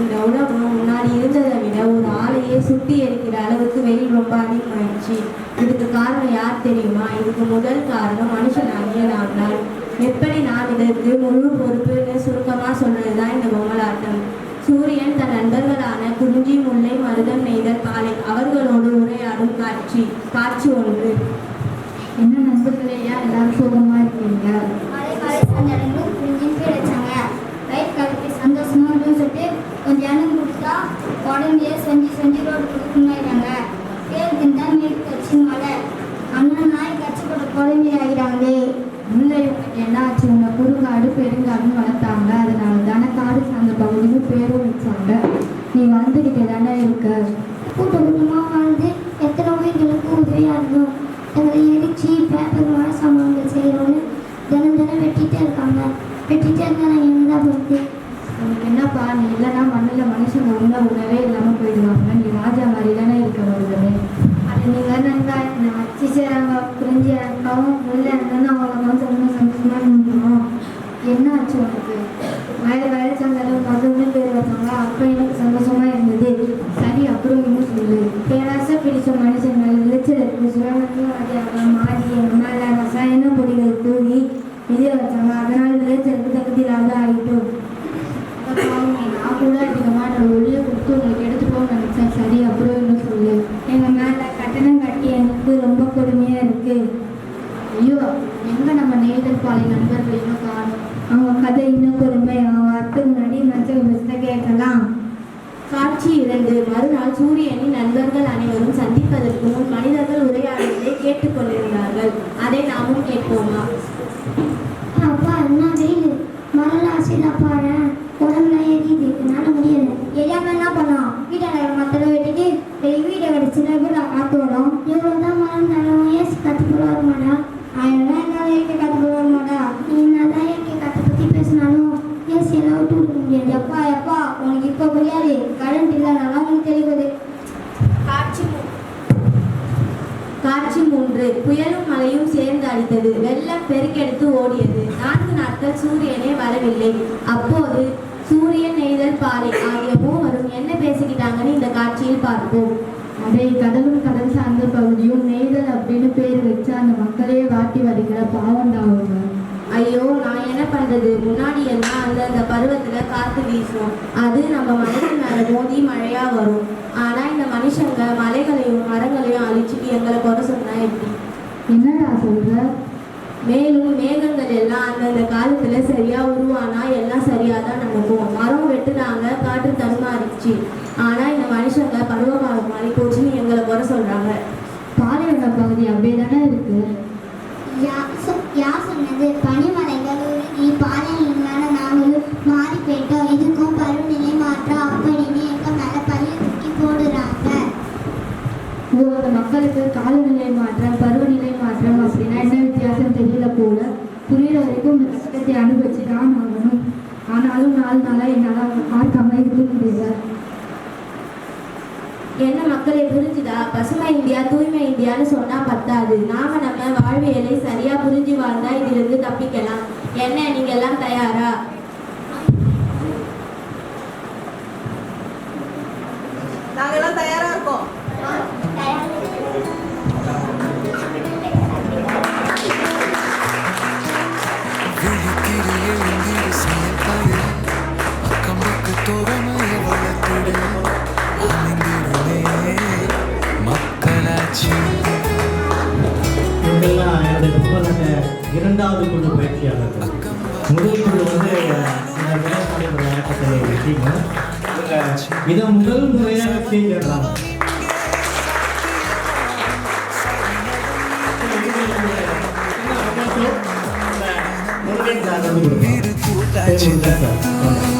இந்த உலகம் முன்னாடி இருந்ததை விட ஒரு ஆலையே சுட்டி எரிக்கிற அளவுக்கு வெயில் ரொம்ப அதிகமாயிடுச்சு இதுக்கு காரணம் யார் தெரியுமா? இதுக்கு முதல் காரணம் மனுஷன் நாம் எப்படி நான் இதற்கு முழு பொறுப்புன்னு சுருக்கமாக சொல்றது தான் கட்சி போட்ட குழந்தை ஆகிறாங்களே முல்லை உனக்கு என்ன ஆச்சு உன்னை குறுங்காடு பெருங்காடுன்னு வளர்த்தாங்க. அதனால தானே காடு சார்ந்த பகுதியும் பேரும் வச்சாங்க. நீ வந்துகிட்டு தானே இருக்க. கூட்ட கூட்டமாக வாழ்ந்து எத்தனை உயிர்களுக்கு உதவியாக இருக்கும்? எங்களை எரிச்சு பேப்பர் மழை சாமான்கள் செய்கிறோன்னு தினம் தினம் வெட்டிகிட்டே இருக்காங்க. வெட்டிகிட்டே இருந்தா நான் என்னடா பண்ணுறது உனக்கு என்னப்பா? நீ இல்லைன்னா மண்ணில் மனுஷங்க உள்ள உணவே இல்லாமல் போயிடுவாங்க நீ ராஜா மாதிரி தானே இருக்க வருதுமே அது நீங்கள் நண்பா நான் அச்சு சேராங்க புரிஞ்சு அக்காவும் உள்ள இருந்தாலும் அவங்கள வந்து ரொம்ப சந்தோஷமாக இருந்துடும் என்ன ஆச்சு உனக்கு வயது வயது சந்தாலும் மதுன்னு பேர் வச்சாங்க அப்போ எனக்கு சந்தோஷமா இருந்தது சரி அப்புறம் இன்னும் சொல்லு பேராசை பிடிச்ச மனுஷங்கள் விளைச்சலுக்கு சுரங்கத்து வாதியாக மாறி என் மேலே ரசாயன பொடிகள் இது வச்சாங்க அதனால் விளைச்சலுக்கு தகுதியில்லாத ஆகிட்டோம் நான் கூட அதிகமாக நான் ஒளியை கொடுத்து உங்களுக்கு எடுத்துக்கோன்னு நினச்சேன். சரி அப்புறம் என்ன சொல்லு? எங்கள் மேலே கட்டணம் கட்டி எனக்கு ரொம்ப கொடுமையாக இருக்கு. ஐயோ எங்கே நம்ம நேதர் பாலை நண்பர் இன்னும் காணும்? அவங்க கதை இன்னும் கொடுமை. அவங்க வரத்துக்கு முன்னாடி மச்ச மிஸ்ட கேட்கலாம். காட்சி இரண்டு. மறுநாள் சூரியனின் நண்பர்கள் அனைவரும் சந்திப்பதற்கு முன் மனிதர்கள் உரையாடுவதை கேட்டுக்கொண்டிருந்தார்கள். அதை நாமும் கேட்போம். புரியாது கரண்ட் இல்லைனாலும் உனக்கு தெரியுது காட்சி காட்சி மூன்று. புயலும் மழையும் சேர்ந்து அடித்தது. வெள்ளம் பெருக்கெடுத்து ஓடியது. நான்கு நாட்கள் சூரியனே வரவில்லை. அப்போது சூரியன் நெய்தல் பாலை ஆகிய மூவரும் என்ன பேசிக்கிட்டாங்கன்னு இந்த காட்சியில் பார்ப்போம். அதை கடலும் கடல் சார்ந்த பகுதியும் நெய்தல் அப்படின்னு பேர் வச்சு அந்த மக்களையே வாட்டி வதைக்கிற பாவம் ஐயோ நான் என்ன பண்றது? முன்னாடி எல்லாம் அந்தந்த பருவத்துல காத்து வீசும். அது நம்ம மலைக்கு மேல மோதி மழையா வரும். ஆனா இந்த மனுஷங்க மலைகளையும் மரங்களையும் அழிச்சிட்டு எங்களை குறை சொன்னா எப்படி? என்னடா சொல்ற? மேலும் மேகங்கள் எல்லாம் அந்தந்த காலத்துல சரியா உருவானா எல்லாம் சரியா தான் நடக்கும். மரம் வெட்டுனாங்க காற்று தன்மாறிச்சு ஆனா இந்த மனுஷங்க பருவகாலம் மாறி போச்சுன்னு எங்களை குறை சொல்றாங்க. பாலைவன பகுதி அப்படியே தானே இருக்கு கஷ்டத்தை அனுபவிச்சு தான் ஆகணும். ஆனாலும் நாலு நாளா என்னால் அவங்க பார்க்காம இருக்க முடியல. என்ன மக்களை புரிஞ்சுதா? பசுமை இந்தியா தூய்மை இந்தியான்னு சொன்னா பத்தாது. நாம நம்ம வாழ்வியலை சரியா புரிஞ்சு வாழ்ந்தா இதிலிருந்து தப்பிக்கலாம். என்ன நீங்க எல்லாம் தயாரா? பக்கத்தோரமைய வளர்த்திடு அமைந்திருமே மக்களாட்சி இவங்கெல்லாம் என்னுடைய புத்தகத்தை இரண்டாவது குழு பயிற்சியாளர்கள் முதல் குழு வந்து இந்த விளையாட்டு அறக்கட்டளை வெற்றிங்க இவங்க இதை முதல் முறையாக செய்கிறாங்க சார்